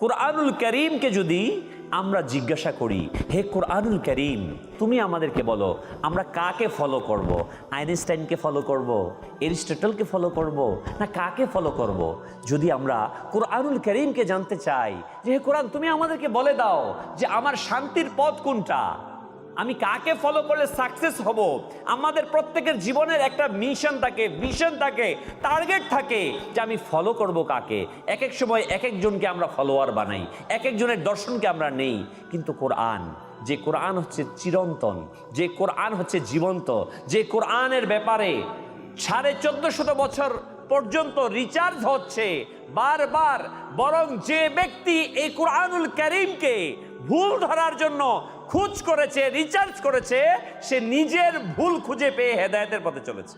কোরআনুল করিমকে যদি আমরা জিজ্ঞাসা করি, হে কোরআনুল করিম, তুমি আমাদেরকে বলো, আমরা কাকে ফলো করব। আইনস্টাইনকে ফলো করব। এরিস্টটলকে ফলো করব। না কাকে ফলো করব। যদি আমরা কোরআনুল করিমকে জানতে চাই যে, হে কোরআন, তুমি আমাদেরকে বলে দাও যে আমার শান্তির পথ কোনটা আমি কাকে ফলো করলে সাকসেস হব? আমাদের প্রত্যেকের জীবনের একটা মিশন থাকে ভিশন থাকে টার্গেট থাকে যে আমি ফলো করব কাকে? এক এক সময় এক একজনকে আমরা ফলোয়ার বানাই এক একজনের দর্শনকে আমরা নেই। কিন্তু কোরআন, যে কোরআন হচ্ছে চিরন্তন, যে কোরআন হচ্ছে জীবন্ত, যে কোরআনের ব্যাপারে সাড়ে চোদ্দ শত বছর পর্যন্ত রিচার্জ হচ্ছে, বারবার, বরং যে ব্যক্তি এই কোরআনুল করিমকে ভুল ধরার জন্য খুঁজ করেছে রিচার্জ করেছে, সে নিজের ভুল খুঁজে পেয়ে হেদায়েতের পথে চলেছে।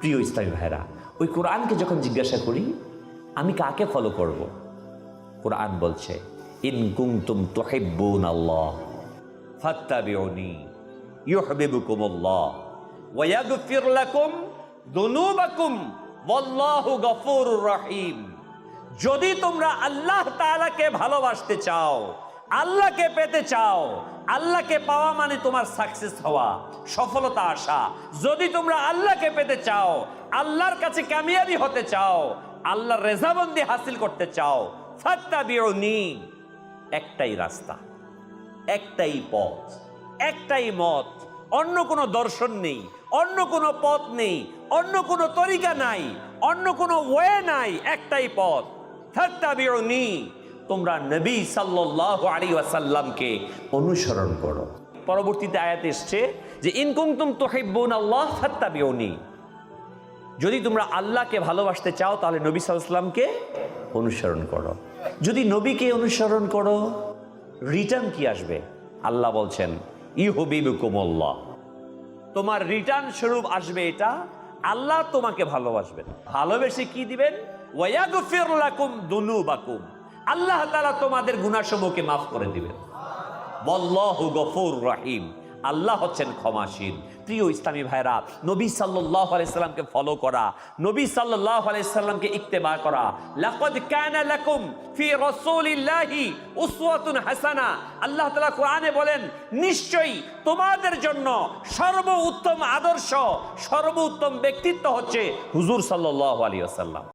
প্রিয় ইসলামী ভাইরা ওই কোরআনকে যখন জিজ্ঞাসা করি, আমি কাকে ফলো করব? কোরআন বলছে, ইন কুনতুম তুহিব্বুন আল্লাহ, ফাত্তাবিউনি ইউহিব্বুকুমুল্লাহ ওয়া ইয়াগফির লাকুম দুনুবাকুম ওয়াল্লাহু গফুরুর রহিম। যদি তোমরা আল্লাহ তাআলাকে ভালোবাসতে চাও আল্লাহকে পেতে চাও, আল্লাহকে পাওয়া মানে তোমার সাকসেস হওয়া, সফলতা আসা। যদি তোমরা আল্লাহকে পেতে চাও, আল্লাহর কাছে কামিয়াবি হতে চাও, আল্লাহর রেজাবন্দি হাসিল করতে চাও, ফাত্তাবিউনি, একটাই রাস্তা, একটাই পথ, একটাই মত, অন্য কোনো দর্শন নেই, অন্য কোনো পথ নেই, অন্য কোনো তরিকা নাই, অন্য কোনো ওয়ে নাই, একটাই পথ, ফাত্তাবিউনি তোমরা নবী সাল্লাল্লাহু আলাইহি ওয়াসাল্লামকে অনুসরণ করো। পরবর্তীতে আয়াত এসছে যে, ইন কুনতুম তুহিব্বুন আল্লাহ ফাত্তাবিউনি। যদি তোমরা আল্লাহকে ভালোবাসতে চাও, তাহলে নবী সাল্লামকে অনুসরণ করো। যদি নবীকে অনুসরণ করো রিটার্ন কি আসবে? আল্লাহ বলছেন ইহবিবুকুমুল্লাহ তোমার রিটার্ন স্বরূপ আসবে এটা, আল্লাহ তোমাকে ভালোবাসবেন। ভালোবেসে কি দিবেন? ওয়াগফির লাকুম দুনুবাকুম। আল্লাহ তালা তোমাদের গুনাহসমূহকে মাফ করে দিবেন। বল্লাহু গফুর রাহিম। আল্লাহ হচ্ছেন ক্ষমাশীল। প্রিয় ইসলামী ভাইরা নবী সাল্লাহ আলাইসাল্লামকে ফলো করা, নবী সাল্লাহ আলাইসাল্লামকে করা ফি হাসানা। আল্লাহ কোরআনে বলেন, নিশ্চয়ই তোমাদের জন্য সর্বোত্তম আদর্শ, সর্বোত্তম ব্যক্তিত্ব হচ্ছে হুজুর সাল্লাল্লাহু আলাইহি ওয়াসাল্লাম।